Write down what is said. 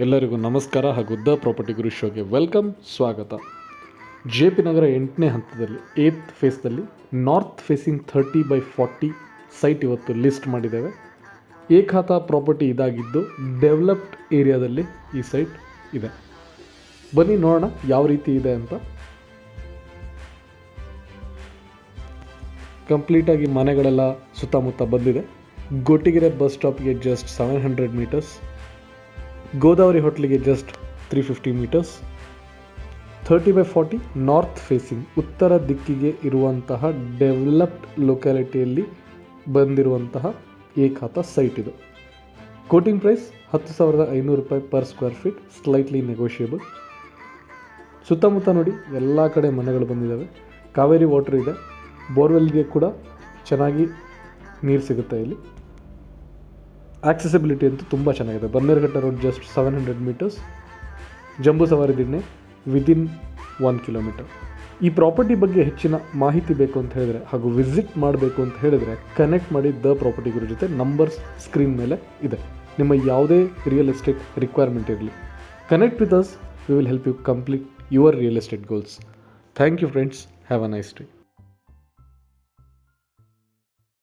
ಎಲ್ಲರಿಗೂ ನಮಸ್ಕಾರ ಹಾಗೂ ದ ಪ್ರಾಪರ್ಟಿ ಗುರು ಶೋಗೆ ವೆಲ್ಕಮ್, ಸ್ವಾಗತ. ಜೆ ಪಿ ನಗರ ಎಂಟನೇ ಹಂತದಲ್ಲಿ, eighth ಫೇಸ್ದಲ್ಲಿ, north facing thirty by forty site ಇವತ್ತು ಲಿಸ್ಟ್ ಮಾಡಿದ್ದೇವೆ. ಏಕಾತ ಪ್ರಾಪರ್ಟಿ ಇದಾಗಿದ್ದು, ಡೆವಲಪ್ಡ್ ಏರಿಯಾದಲ್ಲಿ ಈ ಸೈಟ್ ಇದೆ. ಬನ್ನಿ ನೋಡೋಣ ಯಾವ ರೀತಿ ಇದೆ ಅಂತ. ಕಂಪ್ಲೀಟಾಗಿ ಮನೆಗಳೆಲ್ಲ ಸುತ್ತಮುತ್ತ ಬಂದಿದೆ. Gottigere bus ಸ್ಟಾಪ್ಗೆ just seven hundred metres Godavari ಹೋಟ್ಲಿಗೆ just three fifty metres thirty by forty north facing ಉತ್ತರ ದಿಕ್ಕಿಗೆ ಇರುವಂತಹ ಡೆವಲಪ್ಡ್ ಲೊಕ್ಯಾಲಿಟಿಯಲ್ಲಿ ಬಂದಿರುವಂತಹ ಏಕಾತ ಸೈಟ್ ಇದು. ಕೋಟಿಂಗ್ ಪ್ರೈಸ್ ಹತ್ತು ಸಾವಿರದ ಐನೂರು ರೂಪಾಯಿ per square feet slightly negotiable ಸುತ್ತಮುತ್ತ ನೋಡಿ, ಎಲ್ಲ ಕಡೆ ಮನೆಗಳು ಬಂದಿದ್ದಾವೆ ಕಾವೇರಿ ವಾಟರ್ ಇದೆ. ಬೋರ್ವೆಲ್ಗೆ ಕೂಡ ಚೆನ್ನಾಗಿ ನೀರು ಸಿಗುತ್ತೆ ಇಲ್ಲಿ. ಆಕ್ಸೆಸಿಬಿಲಿಟಿ ಅಂತೂ ತುಂಬ ಚೆನ್ನಾಗಿದೆ. Bannerghatta road just seven hundred metres Jambu Savari Dinne within one kilometre ಈ ಪ್ರಾಪರ್ಟಿ ಬಗ್ಗೆ ಹೆಚ್ಚಿನ ಮಾಹಿತಿ ಬೇಕು ಅಂತ ಹೇಳಿದರೆ ಹಾಗೂ ವಿಸಿಟ್ ಮಾಡಬೇಕು ಅಂತ ಹೇಳಿದರೆ ಕನೆಕ್ಟ್ ಮಾಡಿ ದ ಪ್ರಾಪರ್ಟಿ ಗುರು ಜೊತೆ ನಂಬರ್ಸ್ ಸ್ಕ್ರೀನ್ ಮೇಲೆ ಇದೆ. ನಿಮ್ಮ ಯಾವುದೇ ರಿಯಲ್ ಎಸ್ಟೇಟ್ ರಿಕ್ವೈರ್ಮೆಂಟ್ ಇರಲಿ. Connect with us we will help you complete your real estate goals thank you friends have a nice day